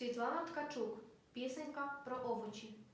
Світлана Ткачук. Пісенька про овочі.